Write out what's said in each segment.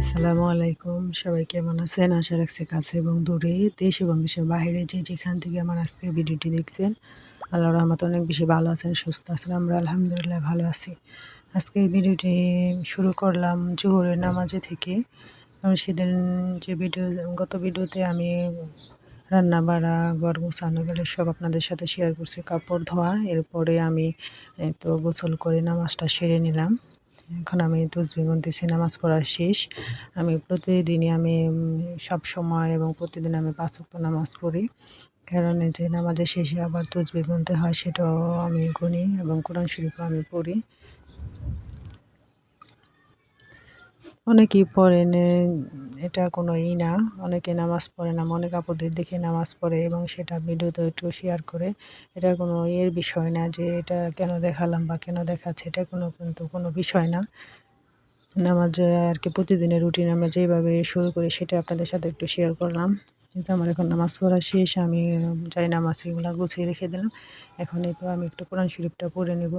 আসসালামু আলাইকুম। সবাই কেমন আছেন? আশা রাখছি কাছে এবং দূরে, দেশ এবং দেশের বাইরে যে যেখান থেকে আমার আজকের ভিডিওটি দেখছেন আল্লাহ রহমত অনেক বেশি ভালো আছেন, সুস্থ আছেন, আমরা আলহামদুলিল্লাহ ভালো আছি। আজকের ভিডিওটি শুরু করলাম জোহরের নামাজে থেকে। সেদিন যে ভিডিও, গত ভিডিওতে আমি রান্না বাড়া ঘর গোছানো গেলে সব আপনাদের সাথে শেয়ার করছি। কাপড় ধোয়া, এরপরে আমি তো গোসল করে নামাজটা সেরে নিলাম। এখন আমি তসবি গুনতেছি, নামাজ পড়া শেষ। আমি প্রতিদিনই আমি সব সময় এবং প্রতিদিন আমি পাঁচ ওয়াক্ত নামাজ পড়ি। কারণ যে নামাজের শেষে আবার তসবি গুনতে হয়, সেটাও আমি গুনি এবং কোরআন শরীফও আমি পড়ি। অনেকেই পড়েন এটা কোনো ই না। অনেকে নামাজ পড়ে না, মনে কাপড়দের দেখে নামাজ পড়ে এবং সেটা ভিডিওতে একটু শেয়ার করে। এটা কোনো ইয়ের বিষয় না যে এটা কেন দেখালাম বা কেন দেখাচ্ছে, এটা কোনো কিন্তু কোনো বিষয় না। নামাজ আর কি প্রতিদিনের রুটিন আমরা যেভাবে শুরু করি সেটা আপনাদের সাথে একটু শেয়ার করলাম। কিন্তু আমার এখন নামাজ পড়া শেষ, আমি যাই নামাজ এগুলো গুছিয়ে রেখে দিলাম। এখন তো আমি একটু কোরআন শরীফটা পড়ে নেব।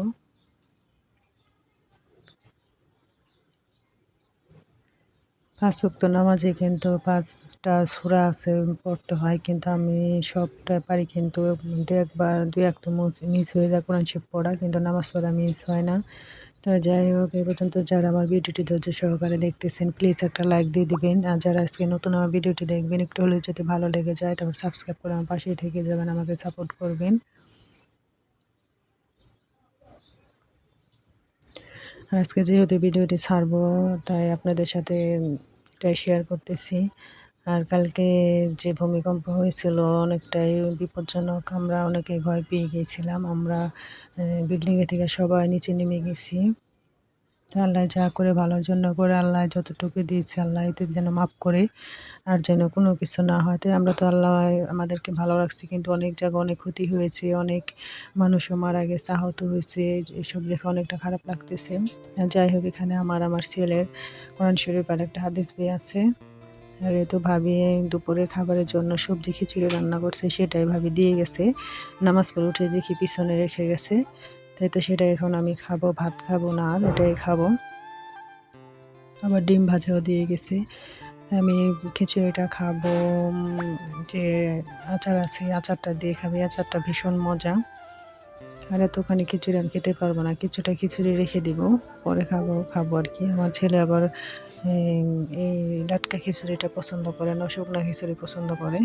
পাঁচ ওয়াক্ত নামাজে কিন্তু পাঁচটা সূরা আছে, পড়তে হয়, কিন্তু আমি সবটা পারি কিন্তু দু একবার, দু এক তো মিস হয়ে যায় কোরআন শরীফ পড়া, কিন্তু নামাজ পড়া মিস হয় না। তো যাই হোক, এ পর্যন্ত যারা আমার ভিডিওটি ধৈর্য সহকারে দেখতেছেন প্লিজ একটা লাইক দিয়ে দিবেন। আর যারা আজকে নতুন আমার ভিডিওটি দেখবেন, একটু হলেও যদি ভালো লেগে যায় তারপর সাবস্ক্রাইব করে আমার পাশেই থেকে যাবেন, আমাকে সাপোর্ট করবেন। আর আজকে যেহেতু ভিডিওটি ছাড়বো, তাই আপনাদের সাথে এটাই শেয়ার করতেছি। আর কালকে যে ভূমিকম্প হয়েছিল, অনেকটাই বিপজ্জনক। আমরা অনেকেই ভয় পেয়ে গিয়েছিলাম। আমরা বিল্ডিংয়ে থেকে সবাই নিচে নেমে গেছি। আল্লাহ যা করে ভালোর জন্য করে, আল্লাহ যতটুকু দিয়েছে আল্লাহ এতে যেন মাফ করে আর যেন কোনো কিছু না হয়। তাই আমরা তো আল্লাহ আমাদেরকে ভালো রাখছি, কিন্তু অনেক জায়গায় অনেক ক্ষতি হয়েছে, অনেক মানুষও মারা গেছে, আহত হয়েছে, এসব দেখে অনেকটা খারাপ লাগতেছে। যাই হোক, এখানে আমার আমার ছেলের কোরআন শরীফ আর একটা হাদিস বই আছে। আর তো ভাবি দুপুরে খাবারের জন্য সবজি খিচুড়ি রান্না করছে, সেটাই ভাবি দিয়ে গেছে, নামাজ পড়ে উঠে দেখি পিছনে রেখে গেছে। তাই তো সেটা এখন আমি খাব, ভাত খাব না এটাই খাব। আবার ডিম ভাজাও দিয়ে গেছে। আমি খিচুড়িটা খাব যে আচার আছে আচারটা দিয়ে খাবি। আচারটা ভীষণ মজা। আর এতখানি খিচুড়ি আমি খেতে পারব না। কিছুটা খিচুড়ি রেখে দিব, পরে খাব খাব আর কি। আমার ছেলে আবার এই লাটকা খিচুড়িটা পছন্দ করে না, শুকনো খিচুড়ি পছন্দ করে।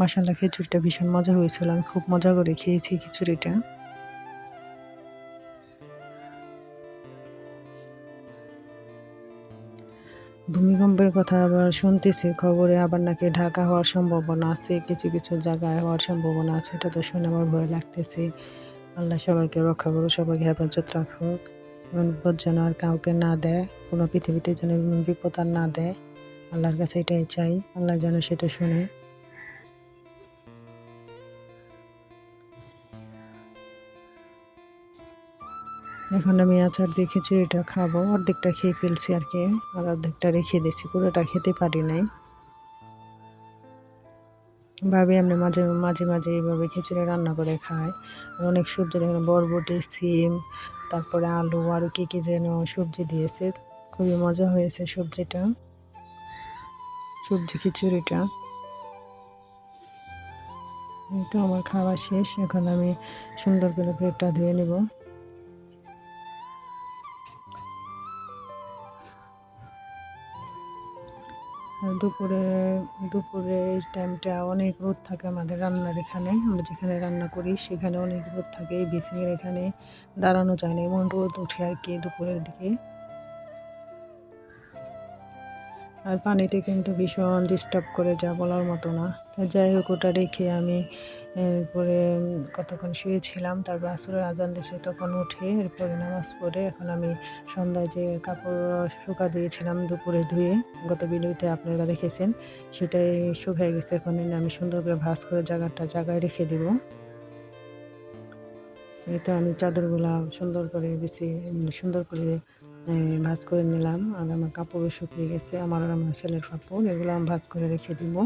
মাসাল্লাহ খিচুড়িটা ভীষণ মজা হয়েছিল। আমি খুব মজা করে খেয়েছি খিচুড়িটা। ভূমিকম্পের কথা আবার শুনতেছি। খবরে আবার নাকি ঢাকা হওয়ার সম্ভাবনা আছে, কিছু কিছু জায়গায় হওয়ার সম্ভাবনা আছে, এটা তো শুনে আমার ভয় লাগতেছে। আল্লাহ সবাইকে রক্ষা করুক, সবাইকে হেফাজত রাখুক। এবং বিপদ যেন আর কাউকে না দেয় কোনো পৃথিবীতে যেন বিপদ আর না দেয়, আল্লাহর কাছে এটাই চাই। আল্লাহ যেন সেটা শুনে। এখন আমি আচার দিয়ে খিচুড়িটা খাব। অর্ধেকটা খেয়ে ফেলছি আর কি, আর অর্ধেকটা রেখে দিয়েছি। পুরোটা খেতে পারি নাই। ভাবে আমি মাঝে মাঝে মাঝে এইভাবে খিচুড়ি রান্না করে খাই আর অনেক সবজি, দেখেন বরবটি, সিম, তারপরে আলু আরও কী কী যেন সবজি দিয়েছে। খুবই মজা হয়েছে সবজিটা, সবজি খিচুড়িটা। এই তো আমার খাওয়া শেষ। এখন আমি সুন্দর করে প্লেটটা ধুয়ে নেব। দুপুরে দুপুরে এই টাইমটা অনেক রোদ থাকে আমাদের রান্নার এখানে। আমরা যেখানে রান্না করি সেখানে অনেক রোদ থাকে, এই বিসিংয়ের এখানে দাঁড়ানো যায় না। এমন রোদ উঠে আর কি দুপুরের দিকে। আর পানিতে কিন্তু ভীষণ ডিস্টার্ব করে যা বলার মতো না। যাই হোক, ওটা রেখে আমি এরপরে কতক্ষণ শুয়েছিলাম, তারপর আসরের আজান দিয়েছে, তখন উঠে এরপরে নামাজ পড়ে এখন আমি সন্ধ্যায় যে কাপড় শুকা দিয়েছিলাম দুপুরে ধুয়ে, গত ভিডিওতে আপনারা দেখেছেন, সেটাই শুকাই গেছে। এখন আমি সুন্দর করে ভাজ করে জায়গাটা জায়গায় রেখে দিব। এই তো আমি চাদরগুলা সুন্দর করে বেশি সুন্দর করে ভাজ করে নিলাম আর আমার কাপড়ও শুকিয়ে গেছে, আমার আর আমার ছেলের কাপড়, এগুলো আমি ভাজ করে রেখে দিব।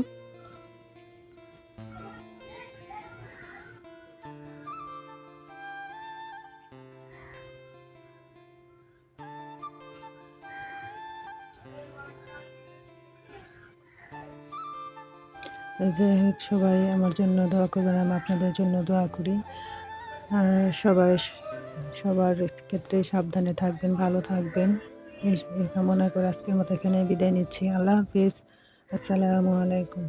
যাই হোক, সবাই আমার জন্য দোয়া করবেন, আমি আপনাদের জন্য দোয়া করি। আর সবাই সবার ক্ষেত্রে সাবধানে থাকবেন, ভালো থাকবেন। এই কামনা করে আজকের মতো এখানে বিদায় নিচ্ছি। আল্লাহ হাফিজ। আসসালামু আলাইকুম।